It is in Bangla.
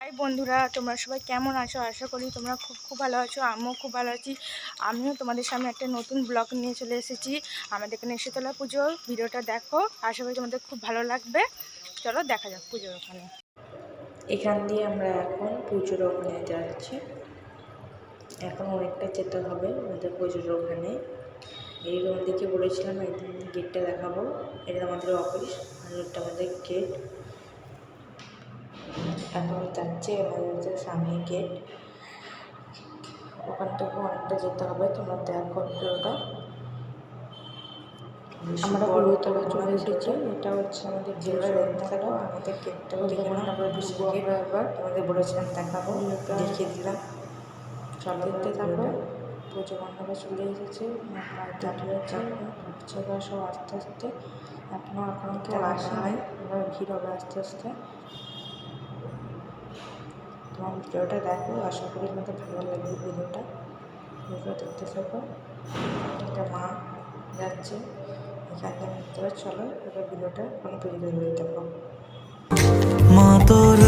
হাই বন্ধুরা, তোমরা সবাই কেমন আছো? আশা করি তোমরা খুব খুব ভালো আছো, আমিও খুব ভালো আছি। আমিও তোমাদের সামনে একটা নতুন ব্লগ নিয়ে চলে এসেছি। আমাদের এখানে শীতলা পুজো, ভিডিওটা দেখো। আশা করি তোমাদের খুব ভালো লাগবে। চলো দেখা যাক পুজোর ওখানে। এখান দিয়ে আমরা এখন পুজোর ওখানে যাচ্ছি। এখন অনেকটা যেতে হবে আমাদের পুজোর ওখানে। এই দিকে বলেছিলাম, একদিন গেটটা দেখাবো। এটা আমাদের অফিস আর এটা আমাদের গেট এখন যাচ্ছি আমাদের সামনে গেট ওখান থেকে অনেকটা যেতে হবে। তোমরা দেখো ভিডিওটা আমরা গুরুতলা চলে এসেছি। এটা হচ্ছে আমাদের জেলা থাকো আমাদের গেটটাও দেখে আমরা ঢুকবো আমরা এবার তোমাদের বলেছিলাম দেখাবো। দেখিয়ে দিলাম। চলো দেখতে থাকো। পুজো বান্ধবা চলে এসেছে। দাঁড়িয়ে আছে। বাচ্চারা সব আস্তে আস্তে। এখনও এখনও কেউ আসে নাই এবার ভিড় হবে আস্তে আস্তে। তোমার ভিডিওটা দেখো, আশা করি তোমাদের ভালো লাগবে ভিডিওটা। ভিডিও দেখতে থাকো। একটা মা যাচ্ছে এখান থেকে চলো, এবার ভিডিওটা কোনো ভিডিও দেখো। মা তোর